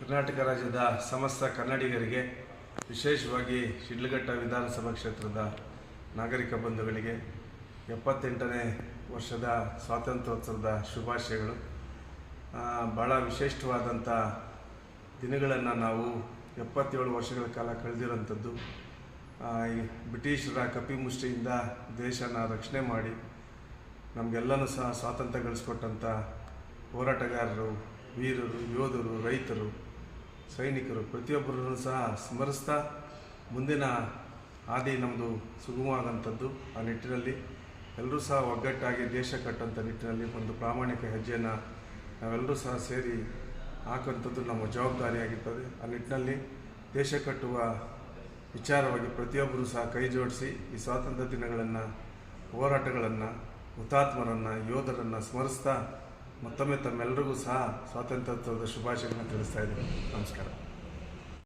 ಕರ್ನಾಟಕ ರಾಜ್ಯದ ಸಮಸ್ತ ಕನ್ನಡಿಗರಿಗೆ, ವಿಶೇಷವಾಗಿ ಶಿಡ್ಲಘಟ್ಟ ವಿಧಾನಸಭಾ ಕ್ಷೇತ್ರದ ನಾಗರಿಕ ಬಂಧುಗಳಿಗೆ ಎಪ್ಪತ್ತೆಂಟನೇ ವರ್ಷದ ಸ್ವಾತಂತ್ರ್ಯೋತ್ಸವದ ಶುಭಾಶಯಗಳು. ಭಾಳ ವಿಶಿಷ್ಟವಾದಂಥ ದಿನಗಳನ್ನು ನಾವು ಎಪ್ಪತ್ತೇಳು ವರ್ಷಗಳ ಕಾಲ ಕಳೆದಿರೋಂಥದ್ದು ಬ್ರಿಟಿಷರ ಕಪಿಮುಷ್ಟಿಯಿಂದ ದೇಶನ ರಕ್ಷಣೆ ಮಾಡಿ ನಮಗೆಲ್ಲನೂ ಸಹ ಸ್ವಾತಂತ್ರ್ಯ ಗಳಿಸ್ಕೊಟ್ಟಂಥ ಹೋರಾಟಗಾರರು, ವೀರರು, ಯೋಧರು, ರೈತರು ಸೈನಿಕರು ಪ್ರತಿಯೊಬ್ಬರನ್ನು ಸಹ ಸ್ಮರಿಸ್ತಾ ಮುಂದಿನ ಹಾದಿ ನಮ್ಮದು ಸುಗಮವಾದಂಥದ್ದು. ಆ ನಿಟ್ಟಿನಲ್ಲಿ ಎಲ್ಲರೂ ಸಹ ಒಗ್ಗಟ್ಟಾಗಿ ದೇಶ ಕಟ್ಟಂಥ ನಿಟ್ಟಿನಲ್ಲಿ ಒಂದು ಪ್ರಾಮಾಣಿಕ ಹೆಜ್ಜೆಯನ್ನು ನಾವೆಲ್ಲರೂ ಸಹ ಸೇರಿ ಹಾಕುವಂಥದ್ದು ನಮ್ಮ ಜವಾಬ್ದಾರಿಯಾಗಿರ್ತದೆ. ಆ ನಿಟ್ಟಿನಲ್ಲಿ ದೇಶ ಕಟ್ಟುವ ವಿಚಾರವಾಗಿ ಪ್ರತಿಯೊಬ್ಬರೂ ಸಹ ಕೈ ಜೋಡಿಸಿ ಈ ಸ್ವಾತಂತ್ರ್ಯ ದಿನಗಳನ್ನು, ಹೋರಾಟಗಳನ್ನು, ಹುತಾತ್ಮರನ್ನು, ಯೋಧರನ್ನು ಸ್ಮರಿಸ್ತಾ ಮತ್ತೊಮ್ಮೆ ತಮ್ಮೆಲ್ಲರಿಗೂ ಸಹ ಸ್ವಾತಂತ್ರ್ಯೋತ್ಸವದ ಶುಭಾಶಯಗಳನ್ನು ತಿಳಿಸ್ತಾ ಇದ್ದೀನಿ. ನಮಸ್ಕಾರ.